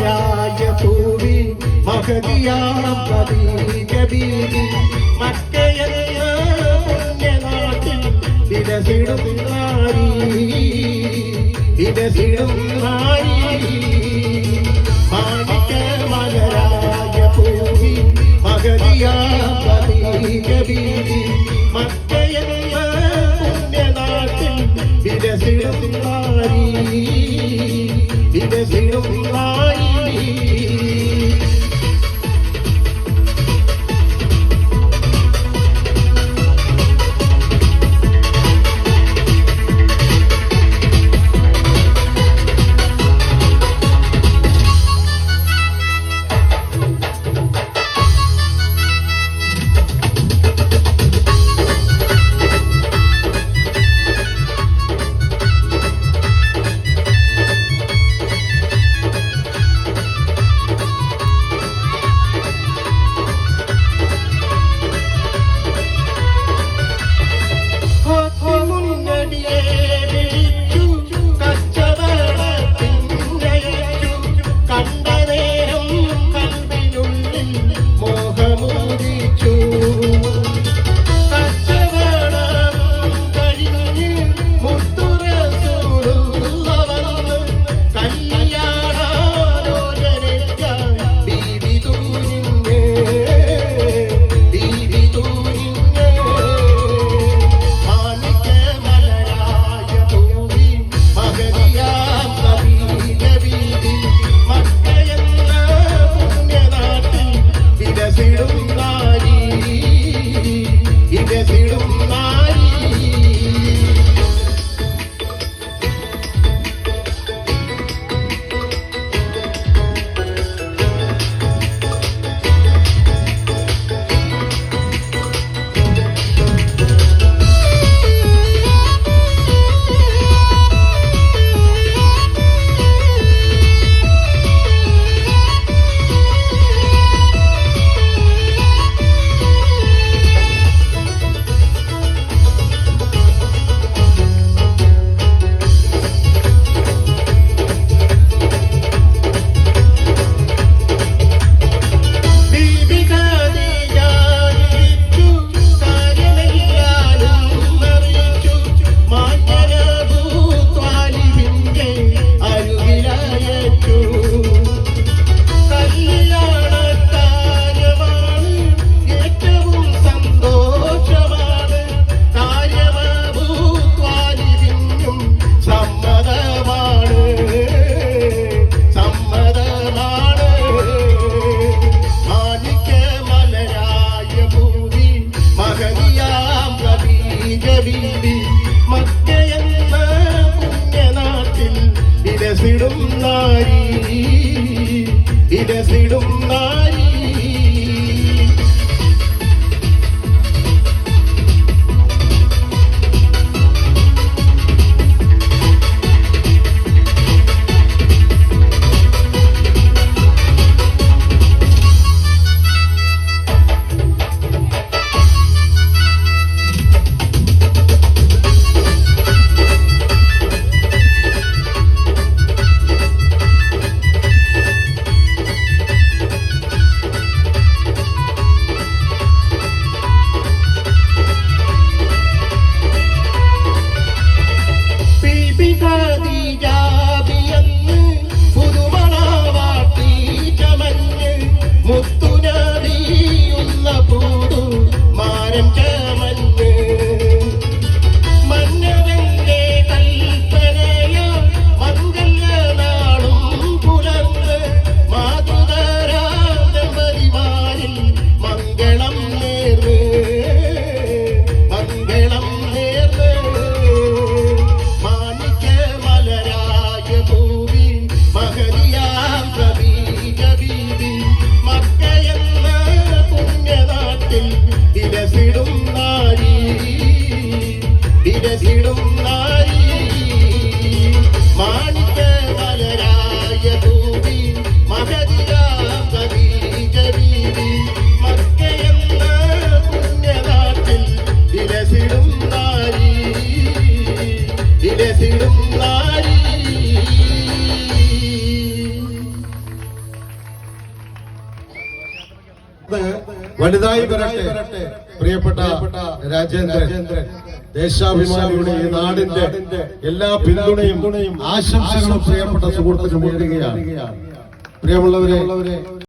മാണിക്ക മലരാജ പൂവി മഹതിയാം പ്രതീക ബീവി മക്കയെന്ന പുണ്യനാട്ടിൽ വിരസിടും നാരി വിരസിടും വലുതായി വരട്ടെ പ്രിയപ്പെട്ട രാജേന്ദ്രൻ. ദേശാഭിമാനിയുടെ ഈ നാടിന്റെ എല്ലാ പിന്തുണയും ആശംസകളും പ്രിയപ്പെട്ട സുഹൃത്തുക്കൾ നേടുകയാണ് പ്രിയമുള്ളവരെ